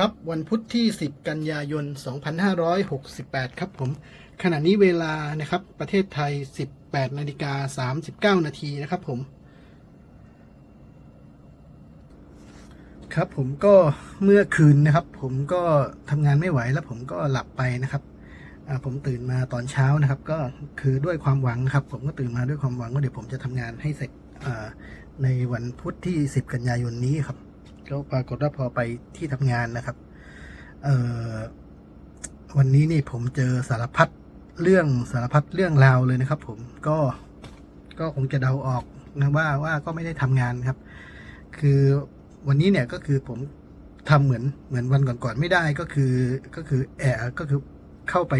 ครับวันพุธที่ 10 กันยายน 2568 ครับผมขณะนี้เวลานะครับประเทศไทย 18นาฬิกา39 นาทีนะครับผม ครับผมก็เมื่อคืนนะครับ ผมก็ทำงานไม่ไหวแล้วผมก็หลับไปนะครับผมตื่นมาตอนเช้านะครับ ก็คือด้วยความหวังครับ ผมก็ตื่นมาด้วยความหวังว่าเดี๋ยวผมจะทำงานให้เสร็จในวันพุธที่ 10 กันยายนนี้ครับ ก็ปรากฏว่าพอไปที่ทำงานนะครับ เอ่อวันนี้นี่ผมเจอสารพัดเรื่องสารพัดเรื่องราวเลยนะครับ ผมก็ก็คงจะเดาออกนะว่าว่าก็ไม่ได้ทำงานครับ คือวันนี้เนี่ยก็คือผมทำเหมือนเหมือนวันก่อนๆไม่ได้ก็คือก็คือแอบก็คือเข้าไป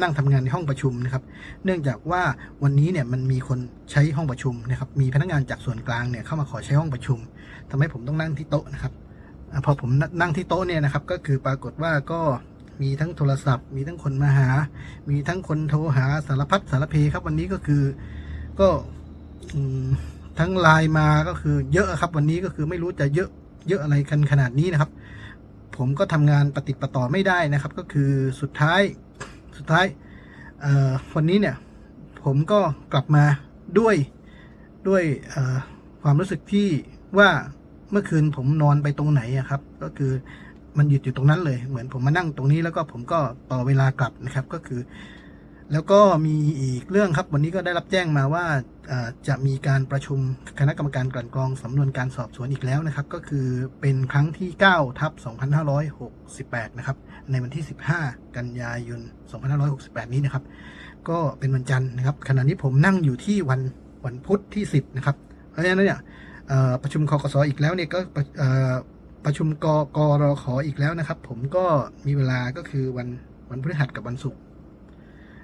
นั่งทำงานในห้องประชุมนะครับ เนื่องจากว่าวันนี้เนี่ยมันมีคนใช้ห้องประชุมนะครับ มีพนักงานจากส่วนกลางเนี่ยเข้ามาขอใช้ห้องประชุมทำให้ผมต้องนั่งที่โต๊ะนะครับพอผมนั่งที่โต๊ะเนี่ยนะครับ ก็คือปรากฏว่าก็มีทั้งโทรศัพท์ มีทั้งคนมาหา มีทั้งคนโทรหาสารพัดสารเพครับวันนี้ก็คือก็อทั้งไลน์มาก็คือเยอะครับ วันนี้ก็คือไม่รู้จะเยอะเยอะอะไรกันขนาดนี้นะครับ ผมก็ทำงานปฏิดประต่อไม่ได้นะครับ ก็คือสุดท้าย สุดท้ายวันนี้เนี่ยผมก็กลับมาด้วยด้วยความรู้สึกที่ว่าเมื่อคืนผมนอนไปตรงไหนครับ ก็คือมันหยุดอยู่ตรงนั้นเลย เหมือนผมมานั่งตรงนี้แล้วก็ผมก็ต่อเวลากลับนะครับก็คือ แล้วก็มีอีกเรื่องครับ วันนี้ก็ได้รับแจ้งมาว่าจะมีการประชุมคณะกรรมการกลั่นกรองสำนวนการสอบสวนอีกแล้วนะครับ ก็คือเป็นครั้งที่9ทับ2568 นะครับ ในวันที่ 15 กันยายน 2568 นี้นะครับ ก็เป็นวันจันทร์นะครับ ขณะนี้ผมนั่งอยู่ที่วันวันพุธที่ 10 นะครับ เพราะฉะนั้นเนี่ยประชุมคอกสออีกแล้วเนี่ยก็ประชุมกกรขออีกแล้วนะครับ ผมก็มีเวลาก็คือวันวันพฤหัสกับวันศุกร์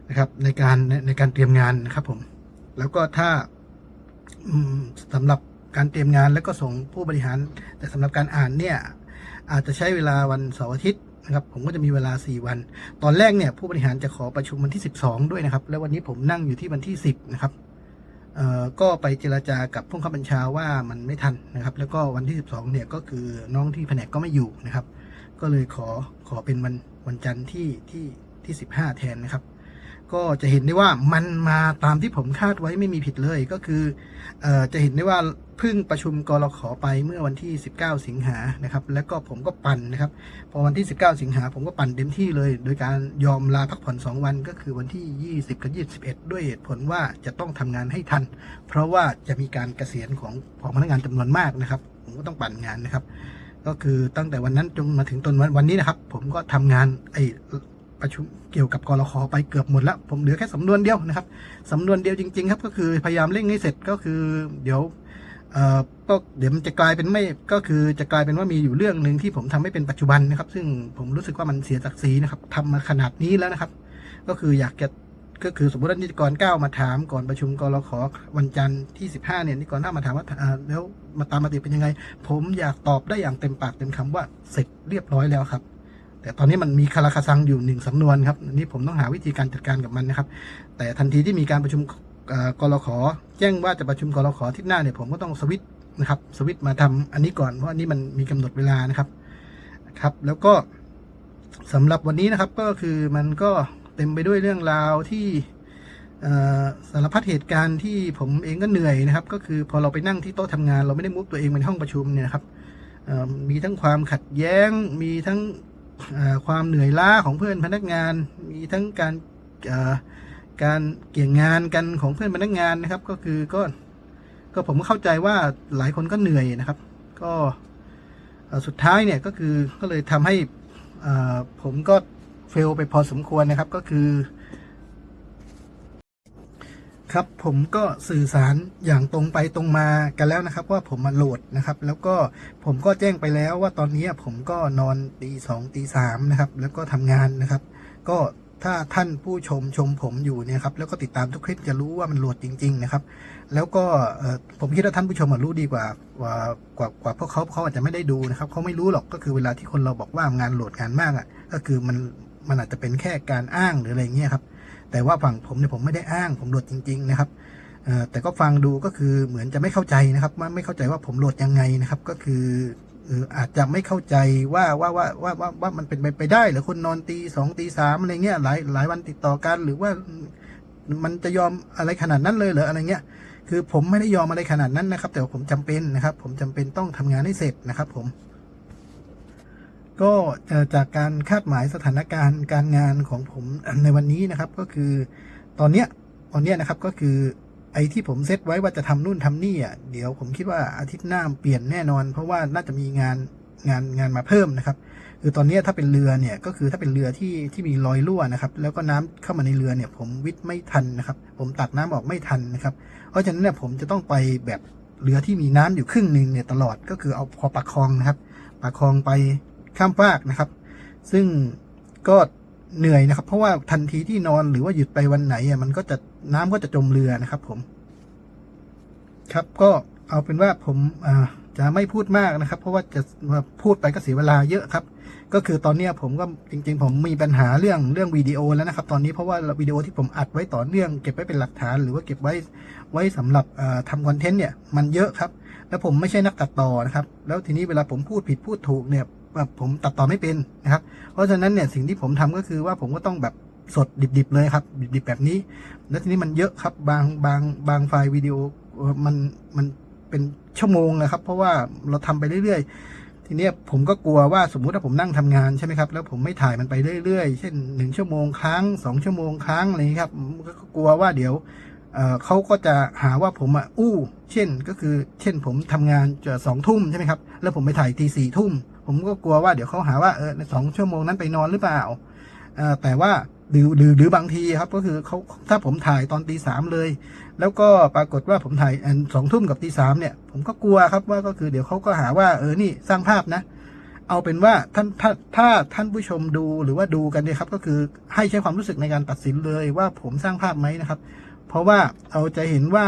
นะครับในการในในการเตรียมงานนะครับผม แล้วก็ถ้าอืมสำหรับการเตรียมงานแล้วก็ส่งผู้บริหาร แต่สำหรับการอ่านเนี่ยอาจจะใช้เวลาวันเสาร์อาทิตย์ นะครับผมก็จะมีเวลา 4 วัน ตอนแรกเนี่ยผู้บริหารจะขอประชุมวันที่ 12 ด้วยนะครับ แล้ววันนี้ผมนั่งอยู่ที่วันที่ 10 นะครับเอ่อก็ไปเจราจากับผู้ข้าบัญชาว่ามันไม่ทันนะครับ แล้วก็วันที่ 12 เนี่ยก็คือน้องที่แผนกก็ไม่อยู่นะครับ ก็เลยขอขอเป็นวันวันจันทร์ที่ที่ที่ 15 แทนนะครับ ก็จะเห็นได้ว่ามันมาตามที่ผมคาดไว้ไม่มีผิดเลยก็คือเอ่อจะเห็นได้ว่า พิ่งประชุมกรขอไปเมื่อวันที่ 19 สิงหานะครับ แล้วก็ผมก็ปั่นนะครับ พอวันที่ 19 สิงหาผมก็ปั่นเต็มที่เลย โดยการยอมลาพักผ่อน 2 วันก็คือวันที่ 20 กับ 21 ด้วยเหตุผลว่าจะต้องทำงานให้ทัน เพราะว่าจะมีการเกษียณของของพนักงานจำนวนมากนะครับ ผมก็ต้องปั่นงานนะครับ ก็คือตั้งแต่วันนั้นจนมาถึงตอนวันวันนี้นะครับ ผมก็ทำงานไอประชุมเกี่ยวกับกรขอไปเกือบหมดแล้ว ผมเหลือแค่สำนวนเดียวนะครับสำนวนเดียวจริง ๆ ครับ ก็คือพยายามเร่งให้เสร็จก็คือ เดี๋ยว เอ่อก็เดี๋ยวมันจะกลายเป็นไม่ก็คือจะกลายเป็นว่ามีอยู่เรื่องหนึ่งที่ผมทำไม่เป็นปัจจุบันนะครับ ซึ่งผมรู้สึกว่ามันเสียศักดิ์ศรีนะครับทำมาขนาดนี้แล้วนะครับ ก็คืออยากจะก็คือสมมติว่านิติกรเก้ามาถามก่อนประชุมกรขอวันจันทร์ที่15เนี่ยนิติกรหน้ามาถามว่าแล้วมาตามมาติเป็นยังไง ผมอยากตอบได้อย่างเต็มปากเต็มคำว่าเสร็จเรียบร้อยแล้วครับ แต่ตอนนี้มันมีคาราคาซังอยู่หนึ่งสำนวนครับนนี้ผมต้องหาวิธีการจัดการกับมันนะครับ แต่ทันทีที่มีการประชุม กรขอแจ้งว่าจะประชุมกรขออที่หน้าเนี่ยผมก็ต้องสวิตช์นะครับสวิตช์มาทำอันนี้ก่อนเพราะอันนี้มันมีกำหนดเวลานะครับครับ แล้วก็สำหรับวันนี้นะครับก็คือมันก็เต็มไปด้วยเรื่องราวที่สารพัดเหตุการณ์ที่ผมเองก็เหนื่อยนะครับ ก็คือพอเราไปนั่งที่โต๊ะทำงาน เราไม่ได้มุฟตัวเองไปในห้องประชุมเนี่ยนะครับมีทั้งความขัดแย้ง มีทั้งความเหนื่อยล้าของเพื่อนพนักงาน มีทั้งการ การเกี่ยงงานกันของเพื่อนพนักงานนะครับ ก็คือก็ก็ผมก็เข้าใจว่าหลายคนก็เหนื่อยนะครับ ก็สุดท้ายเนี่ยก็คือก็เลยทำให้ผมก็เฟลไปพอสมควรนะครับก็คือ ครับผมก็สื่อสารอย่างตรงไปตรงมากันแล้วนะครับ ว่าผมมาโหลดนะครับ แล้วก็ผมก็แจ้งไปแล้วว่าตอนนี้ผมก็นอนตีสองตีสามนะครับ แล้วก็ทำงานนะครับ ก็ ถ้าท่านผู้ชมชมผมอยู่เนี่ยครับแล้วก็ติดตามทุกคลิปจะรู้ว่ามันโหลดจริง ๆ นะครับ แล้วก็ผมคิดว่าท่านผู้ชมอะรู้ดีกว่ากว่ากว่ากว่าพวกเขาเขาอาจจะไม่ได้ดูนะครับเขาไม่รู้หรอกก็คือเวลาที่คนเราบอกว่างานโหลดงานมากอะ ก็คือมันมันอาจจะเป็นแค่การอ้างหรืออะไรเงี้ยครับ แต่ว่าฝั่งผมเนี่ยผมไม่ได้อ้างผมโหลดจริง ๆ นะครับแต่ก็ฟังดูก็คือเหมือนจะไม่เข้าใจนะครับว่าไม่เข้าใจว่าผมโหลดยังไงนะครับ ก็คือ อออาจจะไม่เข้าใจว่าว่าว่าว่าว่าว่ามันเป็นไปไปได้หรือคนนอนตีสองตีสามอะไรเงี้ยหลายหลายวันติดต่อกันหรือว่ามันจะยอมอะไรขนาดนั้นเลยเหรออะไรเงี้ย คือผมไม่ได้ยอมอะไรขนาดนั้นนะครับ แต่ผมจำเป็นนะครับ ผมจำเป็นต้องทำงานให้เสร็จนะครับผม ก็จากการคาดหมายสถานการณ์การงานของผมในวันนี้นะครับ ก็คือตอนเนี้ยตอนเนี้ยนะครับก็คือ ไอ้ที่ผมเซตไว้ว่าจะทำนู่นทำนี่อะเดี๋ยวผมคิดว่าอาทิตย์หน้าเปลี่ยนแน่นอน เพราะว่าน่าจะมีงานงานงานมาเพิ่มนะครับ คือตอนนี้ถ้าเป็นเรือเนี่ยก็คือถ้าเป็นเรือที่ที่มีรอยรั่วนะครับ แล้วก็น้ำเข้ามาในเรือเนี่ย ผมวิทย์ไม่ทันนะครับ ผมตักน้ำออกไม่ทันนะครับ เพราะฉะนั้นเนี่ยผมจะต้องไปแบบเรือที่มีน้ำอยู่ครึ่งหนึ่งเนี่ยตลอดก็คือเอาพอประคองนะครับประคองไปข้ามฟากนะครับ ซึ่งก็ เหนื่อยนะครับ เพราะว่าทันทีที่นอนหรือว่าหยุดไปวันไหนอะมันก็จะน้ำก็จะจมเรือนะครับ ผม ครับก็เอาเป็นว่าผมอ่าจะไม่พูดมากนะครับ เพราะว่าจะมาพูดไปก็เสียเวลาเยอะครับ ก็คือตอนนี้ผมก็จริง ๆ ผมมีปัญหาเรื่องเรื่องวิดีโอแล้วนะครับ ตอนนี้เพราะว่าวิดีโอที่ผมอัดไว้ต่อเนื่องเก็บไว้เป็นหลักฐาน หรือว่าเก็บไว้ไว้สำหรับทำคอนเทนต์เนี่ยมันเยอะครับ แล้วผมไม่ใช่นักตัดต่อนะครับ แล้วทีนี้เวลาผมพูดผิดพูดถูกเนี่ย แบบผมตัดต่อไม่เป็นนะครับ เพราะฉะนั้นเนี่ยสิ่งที่ผมทำก็คือว่าผมก็ต้องแบบสดดิบๆเลยครับ ดิบๆแบบนี้ แล้วทีนี้มันเยอะครับบางบางบางไฟล์วิดีโอมันมันเป็นชั่วโมงนะครับ เพราะว่าเราทำไปเรื่อยๆ ทีเนี้ยผมก็กลัวว่าสมมุติถ้าผมนั่งทำงานใช่ไหมครับแล้วผมไม่ถ่ายมันไปเรื่อยๆ เช่นหนึ่งชั่วโมงครั้งสองชั่วโมงครั้งอะไรอย่างนี้ครับก็กลัวว่าเดี๋ยวเเขาก็จะหาว่าผมอะอู้ เช่นก็คือ เช่นผมทำงานจะสองทุ่มใช่ไหมครับ แล้วผมไปถ่ายทีสี่ทุ่ม ผมก็กลัวว่าเดี๋ยวเขาหาว่าเออในสองชั่วโมงนั้นไปนอนหรือเปล่าแต่ว่าหรือหรือหรือบางทีครับก็คือเขาถ้าผมถ่ายตอนตีสามเลย แล้วก็ปรากฏว่าผมถ่ายสองทุ่มกับตีสามเนี่ย ผมก็กลัวครับว่าก็คือเดี๋ยวเขาก็หาว่าเออนี่สร้างภาพนะ เอาเป็นว่าท่านถ้าถ้าท่านผู้ชมดูหรือว่าดูกันเนี่ยครับ ก็คือให้ใช้ความรู้สึกในการตัดสินเลยว่าผมสร้างภาพไหมนะครับ เพราะว่าเอาจะเห็นว่า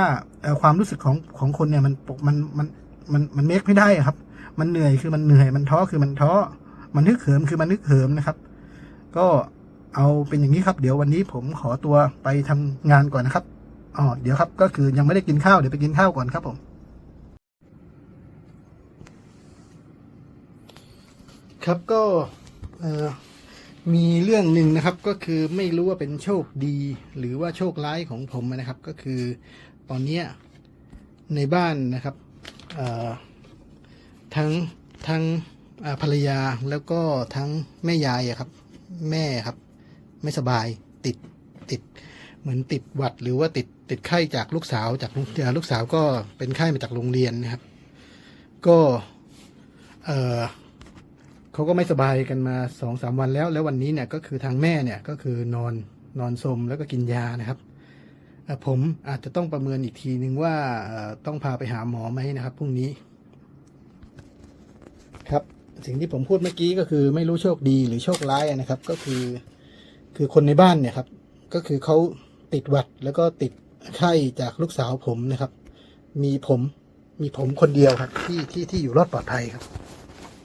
ความรู้สึกของของคนเนี่ยมันมันมันมันมันเมคไม่ได้ครับ มันเหนื่อยคือมันเหนื่อย มันท้อคือมันท้อ มันนึกเหิมคือมันนึกเหิมนะครับ ก็เอาเป็นอย่างนี้ครับ เดี๋ยววันนี้ผมขอตัวไปทำงานก่อนนะครับอ๋อเดี๋ยวครับ ก็คือยังไม่ได้กินข้าว เดี๋ยวไปกินข้าวก่อนครับผม ครับก็มีเรื่องหนึ่งนะครับ ก็คือไม่รู้ว่าเป็นโชคดี หรือว่าโชคร้ายของผมนะครับ ก็คือตอนเนี้ยในบ้านนะครับ ทั้งทั้งภรรยาแล้วก็ทั้งแม่ยายครับ แม่ครับ ไม่สบายติดติด เหมือนติดหวัดหรือว่าติดติดไข้จากลูกสาวจากลูกอ่าลูกสาวก็เป็นไข้มาจากโรงเรียนนะครับ ก็เออเขาก็ไม่สบายกันมาสองสามวันแล้ว แล้ววันนี้เนี่ยก็คือทางแม่เนี่ยก็คือนอนนอนสมแล้วก็กินยานะครับผมอาจจะต้องประเมินอีกทีนึงว่าต้องพาไปหาหมอไหมนะครับพรุ่งนี้ ครับ สิ่งที่ผมพูดเมื่อกี้ก็คือไม่รู้โชคดีหรือโชคร้ายนะครับ ก็คือ คือคนในบ้านเนี่ยครับ ก็คือเขาติดหวัดแล้วก็ติดไข้จากลูกสาวผมนะครับ มีผมมีผมคนเดียวครับ ที่ที่ที่อยู่รอดปลอดภัยครับ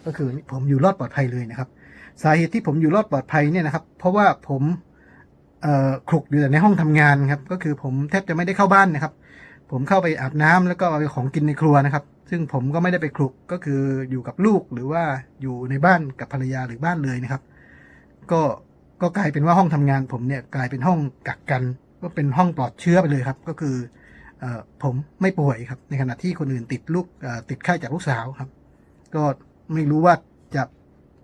ก็คือผมอยู่รอดปลอดภัยเลยนะครับ สาเหตุที่ผมอยู่รอดปลอดภัยเนี่ยนะครับ เพราะว่าผมคลุกอยู่แต่ในห้องทำงานครับ ก็คือผมแทบจะไม่ได้เข้าบ้านนะครับ ผมเข้าไปอาบน้ำแล้วก็เอาของกินในครัวนะครับ ซึ่งผมก็ไม่ได้ไปคลุกก็คืออยู่กับลูกหรือว่าอยู่ในบ้านกับภรรยาหรือบ้านเลยนะครับ ก็ก็กลายเป็นว่าห้องทำงานผมเนี่ยกลายเป็นห้องกักกัน ก็เป็นห้องปลอดเชื้อไปเลยครับ ก็คือออผมไม่ป่วยครับ ในขณะที่คนอื่นติดลูกติดไข้จากลูกสาวครับ ก็ไม่รู้ว่าจะ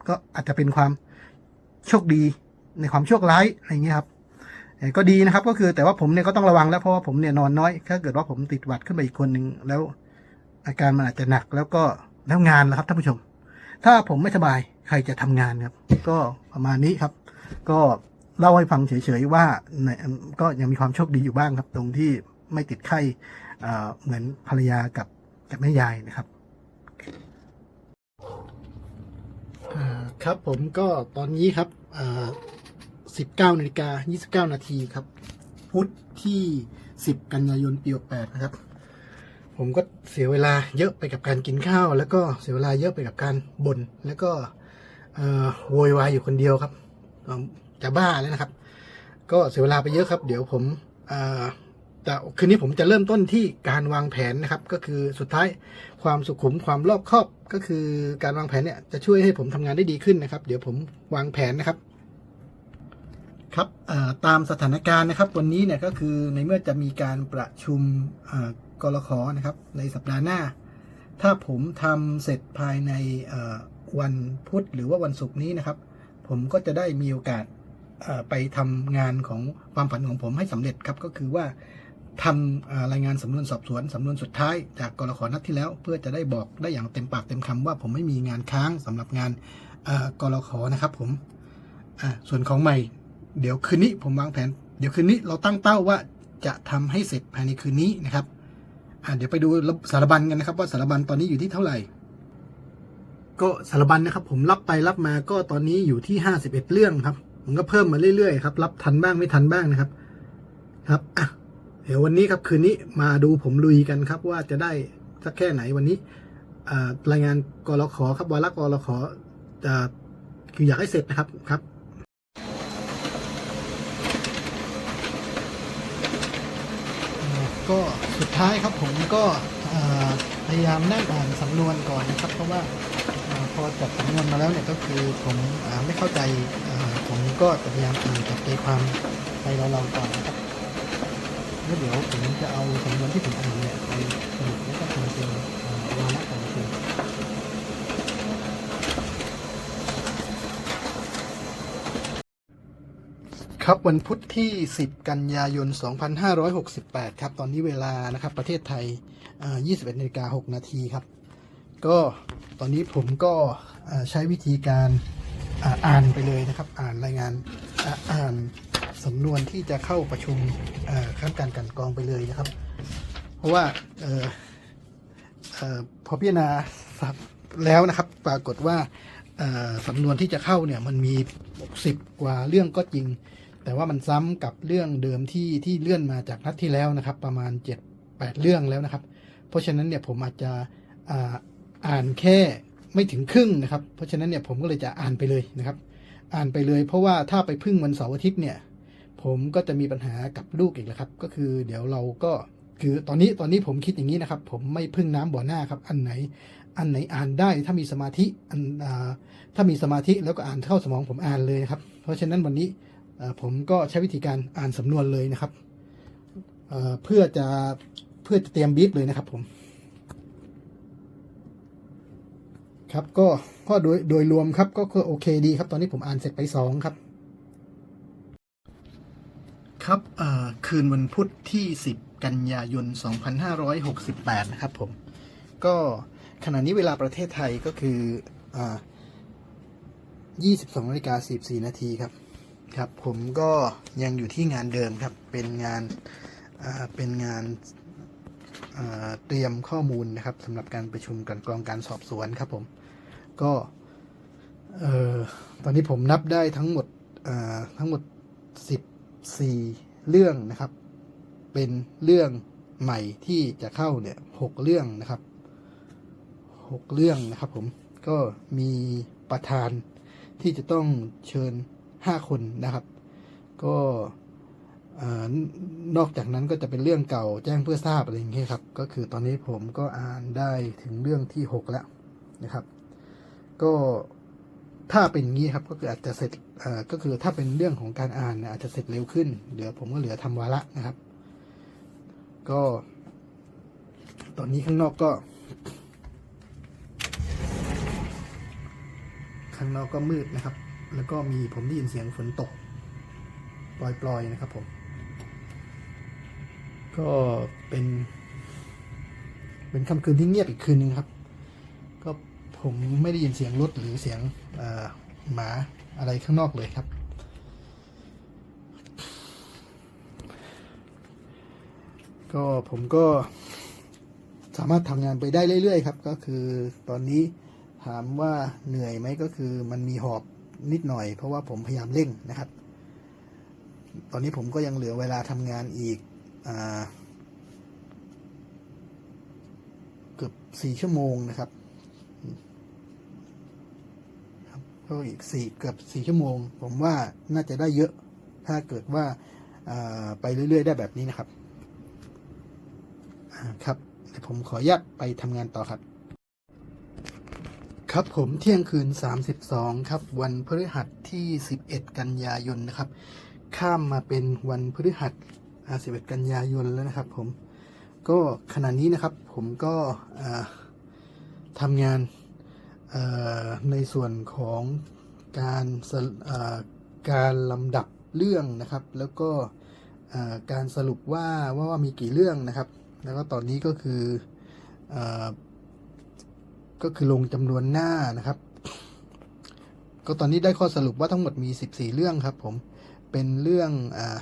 ก็อาจจะเป็นความโชคดีในความโชคร้ายอะไรอย่างเงี้ยครับก็ดีนะครับ ก็คือแต่ว่าผมเนี่ยก็ต้องระวังแล้วเพราะว่าผมเนี่ยนอนน้อย ถ้าเกิดว่าผมติดหวัดขึ้นไปอีกคนหนึ่งแล้ว อาการมันอาจจะหนักแล้วก็แล้วงานล่ะครับท่านผู้ชม ถ้าผมไม่สบายใครจะทำงานครับ ก็ประมาณนี้ครับ ก็เล่าให้ฟังเฉยๆว่าก็ยังมีความโชคดีอยู่บ้างครับ ตรงที่ไม่ติดไข้เหมือนภรรยากับกับแม่ยายนะครับครับผมก็ตอนนี้ครับสิบเก้านาฬิกายี่สิบเก้านาทีครับ พุธที่สิบกันยายนปีแปดนะครับ ผมก็เสียเวลาเยอะไปกับการกินข้าว แล้วก็เสียเวลาเยอะไปกับการบ่นแล้วก็โวยวายอยู่คนเดียวครับจะบ้าแล้วนะครับ ก็เสียเวลาไปเยอะครับ เดี๋ยวผมแต่คืนนี้ผมจะเริ่มต้นที่การวางแผนนะครับ ก็คือสุดท้ายความสุขุมความรอบคอบก็คือการวางแผนเนี่ยจะช่วยให้ผมทำงานได้ดีขึ้นนะครับ เดี๋ยวผมวางแผนนะครับ ครับตามสถานการณ์นะครับ วันนี้เนี่ยก็คือในเมื่อจะมีการประชุม กรขอนะครับ ในสัปดาห์หน้า ถ้าผมทำเสร็จภายในวันพุธหรือว่าวันศุกร์นี้นะครับ ผมก็จะได้มีโอกาสไปทำงานของความฝันของผมให้สำเร็จครับ ก็คือว่าทำรายงานสำนวนสอบสวนสำนวนสุดท้าย จากกรขอนัดที่แล้ว เพื่อจะได้บอกได้อย่างเต็มปากเต็มคำว่าผมไม่มีงานค้างสำหรับงานกรขนะครับผมส่วนของใหม่ เดี๋ยวคืนนี้ผมวางแผน เดี๋ยวคืนนี้เราตั้งเป้าว่าจะทำให้เสร็จภายในคืนนี้นะครับ อ่าเดี๋ยวไปดูสารบัญกันนะครับ ว่าสารบัญตอนนี้อยู่ที่เท่าไหร่ ก็สารบัญนะครับ ผมรับไปรับมาก็ตอนนี้อยู่ที่ห้าสิบเอ็ดเรื่องครับ มันก็เพิ่มมาเรื่อยๆครับรับทันบ้างไม่ทันบ้างนะครับ ครับอะเดี๋ยววันนี้ครับคืนนี้มาดูผมลุยกันครับ ว่าจะได้สักแค่ไหนวันนี้รายงานกรขครับวาระกรขจะคืออยากให้เสร็จนะครับครับ ก็สุดท้ายครับผมก็พยายามนั่งอ่านสำนวนก่อนนะครับ เพราะว่าพอจับสำนวนมาแล้วเนี่ยก็คือผมอไม่เข้าใจผมก็จะพยายามอ่านจับใจความไปเราๆก่อนนะครับแล้วเดี๋ยวผมจะเอาสำนวนที่ผมอ่านเนี่ยไปสรุปแล้วก็ทำเป็นเอ่อวาระของผม ครับวันพุธที่ 10 กันยายน 2568 ครับตอนนี้เวลานะครับประเทศไทยอ่า21นาฬิกา6นาทีครับ ก็ตอนนี้ผมก็ใช้วิธีการอ่านไปเลยนะครับ อ่านรายงานอ่านสำนวนที่จะเข้าประชุมข้ามการกันกองไปเลยนะครับ เพราะว่าออพอพิจารณาแล้วนะครับปรากฏว่าสำนวนที่จะเข้าเนี่ยมันมี 60 กว่าเรื่องก็จริง แต่ว่ามันซ้ำกับเรื่องเดิมที่ที่เลื่อนมาจากนัดที่แล้วนะครับ ประมาณ 7-8 เรื่องแล้วนะครับ เพราะฉะนั้นเนี่ยผมอาจจะอ่าอ่านแค่ไม่ถึงครึ่งนะครับ เพราะฉะนั้นเนี่ยผมก็เลยจะอ่านไปเลยนะครับ อ่านไปเลย เพราะว่าถ้าไปพึ่งวันเสาร์อาทิตย์เนี่ย ผมก็จะมีปัญหากับลูกอีกแล้วครับ ก็คือเดี๋ยวเราก็คือตอนนี้ตอนนี้ผมคิดอย่างนี้นะครับ ผมไม่พึ่งน้ำบ่อหน้าครับ อันไหน อันไหนอ่านได้ถ้ามีสมาธิอันอ่าถ้ามีสมาธิแล้วก็อ่านเข้าสมองผมอ่านเลยครับ เพราะฉะนั้นวันนี้ ผมก็ใช้วิธีการอ่านสำนวนเลยนะครับเเพื่อจะเพื่อจะเตรียมบีบเลยนะครับผม ครับก็ก็โดยโดยรวมครับก็คือโอเคดีครับ ตอนนี้ผมอ่านเสร็จไปสองครับ ครับคืนวันพุธที่ 10 กันยายน 2568 นะครับผม ก็ขณะนี้เวลาประเทศไทยก็คืออ่า22นาฬิกา44นาทีครับ ครับผมก็ยังอยู่ที่งานเดิมครับเป็นงานเป็นงานเตรียมข้อมูลนะครับสำหรับการประชุมกันกรองการสอบสวนครับผมก็ตอนนี้ผมนับได้ทั้งหมดทั้งหมด 14 เรื่องนะครับ เป็นเรื่องใหม่ที่จะเข้าเนี่ยหกเรื่องนะครับหกเรื่องนะครับผมก็มีประธานที่จะต้องเชิญ ห้าคนนะครับ ก็นอกจากนั้นก็จะเป็นเรื่องเก่าแจ้งเพื่อทราบอะไรอย่างเงี้ยครับ ก็คือตอนนี้ผมก็อ่านได้ถึงเรื่องที่หกแล้วนะครับ ก็ถ้าเป็นงี้ครับก็คืออาจจะเสร็จก็คือถ้าเป็นเรื่องของการอ่านอาจจะเสร็จเร็วขึ้นเดี๋ยวผมก็เหลือทำวาระนะครับ ก็ ตอนนี้ข้างนอกก็ ข้างนอกก็มืดนะครับ แล้วก็มีผมได้ยินเสียงฝนตก ปล่อยๆนะครับผม ก็เป็น เป็นค่ำคืนที่เงียบอีกคืนนึงครับ ก็ผมไม่ได้ยินเสียงรถหรือเสียงหมาอะไรข้างนอกเลยครับ ก็ผมก็สามารถทำงานไปได้เรื่อยๆครับ ก็คือตอนนี้ถามว่าเหนื่อยไหมก็คือมันมีหอบ นิดหน่อย เพราะว่าผมพยายามเร่งนะครับ ตอนนี้ผมก็ยังเหลือเวลาทำงานอีกอเกือบสี่ชั่วโมงนะครับก็อีกสี่เกือบสี่ชั่วโมง ผมว่าน่าจะได้เยอะ ถ้าเกิดว่าาไปเรื่อย ๆ ได้แบบนี้นะครับ ครับเดี๋ยวผมขออนุญาตไปทำงานต่อครับ ครับผมเที่ยงคืน 32 ครับ วันพฤหัสที่ 11 กันยายนนะครับ ข้ามมาเป็นวันพฤหัส11 กันยายนแล้วนะครับ ผมก็ขณะนี้นะครับผมก็ทำงานในส่วนของการการลำดับเรื่องนะครับ แล้วก็การสรุปว่าว่ามีกี่เรื่องนะครับ แล้วก็ตอนนี้ก็คือ ก็คือลงจำนวนหน้านะครับ ก็ตอนนี้ได้ข้อสรุปว่าทั้งหมดมี 14 เรื่องครับผม เป็นเรื่องอ่า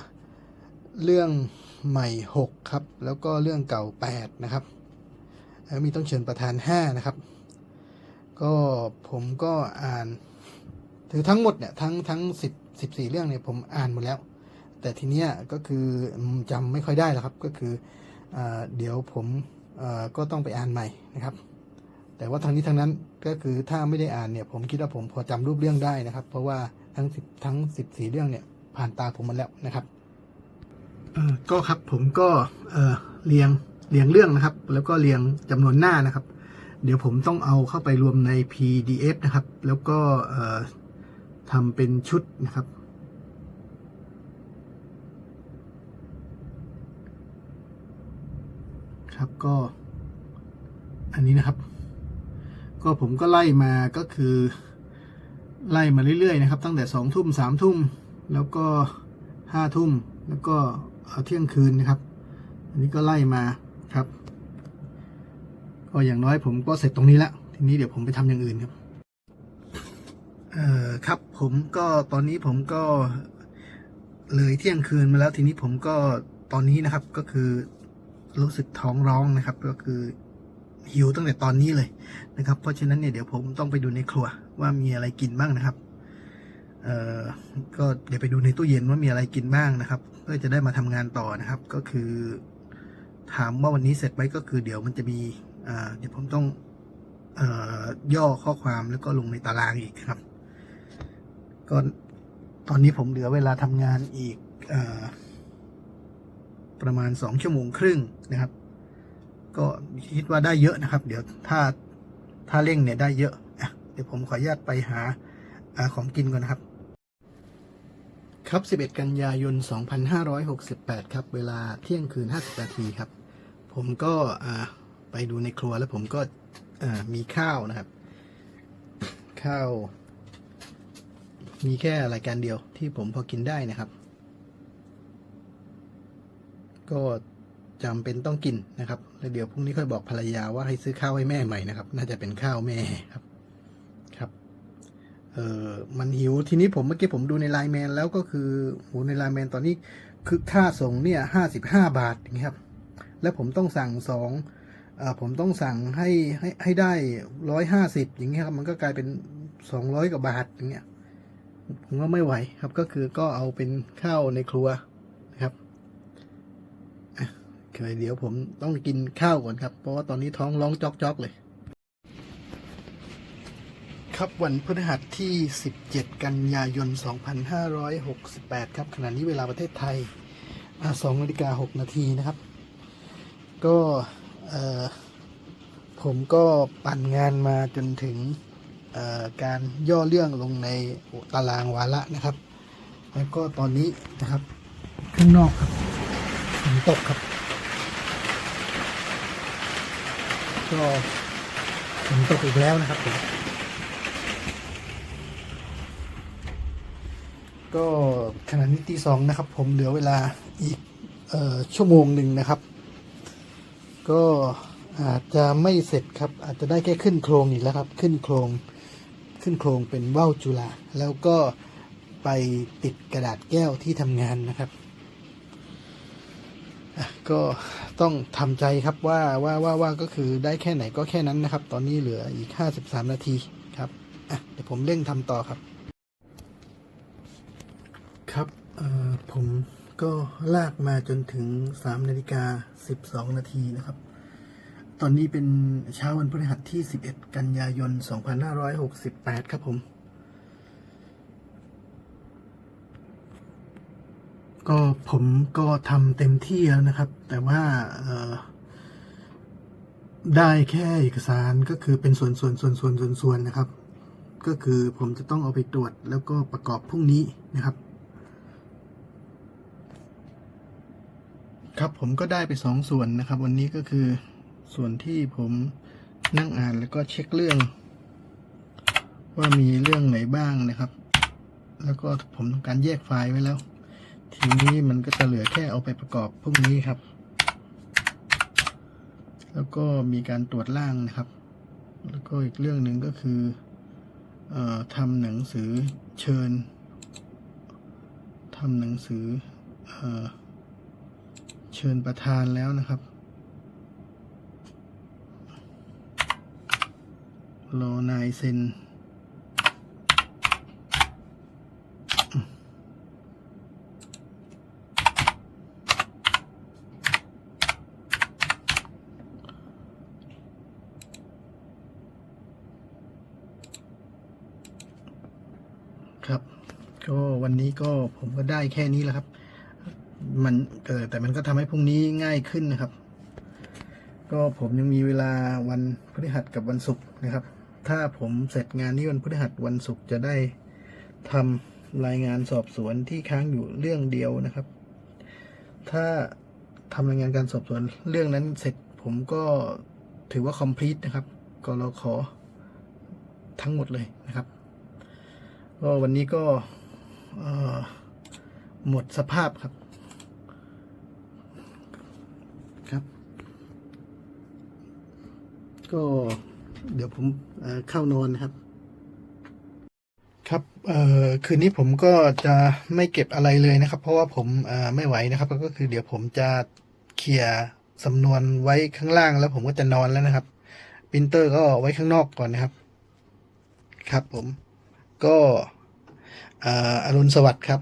เรื่องใหม่ 6 ครับ แล้วก็เรื่องเก่า 8 นะครับแล้วมีต้องเชิญประธาน 5 นะครับ ก็ผมก็อ่านถือทั้งหมดเนี่ยทั้งทั้ง10 14 เรื่องเนี่ยผมอ่านหมดแล้ว แต่ทีเนี้ยก็คือจำไม่ค่อยได้แล้วครับ ก็คืออเดี๋ยวผมก็ต้องไปอ่านใหม่นะครับ แต่ว่าทางนี้ทางนั้นก็คือถ้าไม่ได้อ่านเนี่ย ผมคิดว่าผมพอจำรูปเรื่องได้นะครับ เพราะว่าทั้งสิบทั้งสิบสี่เรื่องเนี่ย ผ่านตาผมมาแล้วนะครับอก็ครับผมก็เออเรียงเรียงเรื่องนะครับ แล้วก็เรียงจำนวนหน้านะครับ เดี๋ยวผมต้องเอาเข้าไปรวมใน PDF นะครับ แล้วก็เออทำเป็นชุดนะครับครับก็อันนี้นะครับ ก็ผมก็ไล่มาก็คือ ไล่มาเรื่อยๆ นะครับ ตั้งแต่สองทุ่มสามทุ่มแล้วก็ห้าทุ่มแล้วก็เที่ยงคืนนะครับ อันนี้ก็ไล่มาครับ ก็อย่างน้อยผมก็เสร็จตรงนี้แล้วทีนี้เดี๋ยวผมไปทำอย่างอื่นครับเอ่อครับผมก็ตอนนี้ผมก็เลยเที่ยงคืนมาแล้วทีนี้ผมก็ตอนนี้นะครับก็คือรู้สึกท้องร้องนะครับ ก็คือ หิวตั้งแต่ตอนนี้เลยนะครับ เพราะฉะนั้นเนี่ยเดี๋ยวผมต้องไปดูในครัวว่ามีอะไรกินบ้างนะครับ เอ่อ ก็เดี๋ยวไปดูในตู้เย็นว่ามีอะไรกินบ้างนะครับ เพื่อจะได้มาทำงานต่อนะครับ ก็คือ ถามว่าวันนี้เสร็จไหมก็คือเดี๋ยวมันจะมีอ่าเดี๋ยวผมต้องเอ่อย่อข้อความแล้วก็ลงในตารางอีกครับ ก็ตอนนี้ผมเหลือเวลาทำงานอีกอประมาณสองชั่วโมงครึ่งนะครับ ก็คิดว่าได้เยอะนะครับ เดี๋ยวถ้าถ้าเร่งเนี่ยได้เยอะเดี๋ยวผมขออนุญาตไปหาอของกินก่อนนะครับ ครับ 11 กันยายน 2568 ครับ เวลาเที่ยงคืน 50 นาทีครับ ผมก็ไปดูในครัวแล้วผมก็มีข้าวนะครับ ข้าว มีแค่รายการเดียวที่ผมพอกินได้นะครับ ก็ จำเป็นต้องกินนะครับแล้วเดี๋ยวพรุ่งนี้ค่อยบอกภรรยาว่าให้ซื้อข้าวให้แม่ใหม่นะครับ น่าจะเป็นข้าวแม่ครับครับเออมันหิวทีนี้ผมเมื่อกี้ผมดูในไลน์แมนแล้วก็คือโหในไลน์แมนตอนนี้คือค่าส่งเนี่ยห้าสิบห้าบาทอย่างเงี้ยครับ แล้วผมต้องสั่งสองอ่าผมต้องสั่งให้ให้ให้ได้ร้อยห้าสิบอย่างเงี้ยครับมันก็กลายเป็นสองร้อยกว่าบาทอย่างเงี้ยผมว่าไม่ไหวครับก็คือก็เอาเป็นข้าวในครัวนะครับอะโอ เคเดี๋ยวผมต้องกินข้าวก่อนครับ เพราะว่าตอนนี้ท้องร้องจอกๆเลย ครับวันพฤหัสที่ 17 กันยายน 2568 ครับขณะนี้เวลาประเทศไทย2นาฬิกา6นาทีนะครับ ก็ผมก็ปั่นงานมาจนถึงการย่อเรื่องลงในตารางวาระนะครับ แล้วก็ตอนนี้นะครับ ข้างนอกครับฝนตกครับ ก็ฝนตกอีกแล้วนะครับผมก็ขณะนี้ตีสองนะครับ ผมเหลือเวลาอีกออชั่วโมงหนึ่งนะครับ ก็อาจจะไม่เสร็จครับ อาจจะได้แค่ขึ้นโครงอีกแล้วครับ ขึ้นโครงขึ้นโครงเป็นว่าวจุฬาแล้วก็ไปติดกระดาษแก้วที่ทำงานนะครับ ก็ต้องทำใจครับว่าว่าว่าว่าก็คือได้แค่ไหนก็แค่นั้นนะครับ ตอนนี้เหลืออีก 53 นาทีครับอะเดี๋ยวผมเร่งทำต่อครับ ครับผมก็ลากมาจนถึง 3 นาฬิกา 12 นาทีนะครับ ตอนนี้เป็นเช้าวันพฤหัสที่ 11 กันยายน 2568 ครับผม ก็ผมก็ทำเต็มที่แล้วนะครับ แต่ว่าได้แค่เอกสารก็คือเป็นส่วนส่วนส่วนส่วนส่วนส่วนนะครับ ก็คือผมจะต้องเอาไปตรวจแล้วก็ประกอบพรุ่งนี้นะครับ ครับผมก็ได้ไปสองส่วนนะครับ วันนี้ก็คือส่วนที่ผมนั่งอ่านแล้วก็เช็คเรื่อง ว่ามีเรื่องไหนบ้างนะครับ แล้วก็ผมทำการแยกไฟล์ไว้แล้ว ทีนี้มันก็จะเหลือแค่เอาไปประกอบพวกนี้ครับ แล้วก็มีการตรวจร่างนะครับ แล้วก็อีกเรื่องหนึ่งก็คืออทำหนังสือเชิญทำหนังสือเออเชิญประธานแล้วนะครับ รอนายเซ็น ครับ ก็วันนี้ก็ผมก็ได้แค่นี้แหละครับ มันเออแต่มันก็ทำให้พรุ่งนี้ง่ายขึ้นนะครับ ก็ผมยังมีเวลาวันพฤหัสกับวันศุกร์นะครับ ถ้าผมเสร็จงานนี้วันพฤหัสวันศุกร์จะได้ทำรายงานสอบสวนที่ค้างอยู่เรื่องเดียวนะครับ ถ้าทำรายงานการสอบสวนเรื่องนั้นเสร็จผมก็ถือว่า complete นะครับ ก็เราขอทั้งหมดเลยนะครับก็วันนี้ก็ หมดสภาพครับ ครับ ก็เดี๋ยวผมเข้านอนนะครับ ครับคืนนี้ผมก็จะไม่เก็บอะไรเลยนะครับ เพราะว่าผมไม่ไหวนะครับ ก็คือเดี๋ยวผมจะเคลียร์สำนวนไว้ข้างล่างแล้วผมก็จะนอนแล้วนะครับปรินเตอร์ก็ไว้ข้างนอกก่อนนะครับ ครับผมก็ อรุณสวัสดิ์ครับ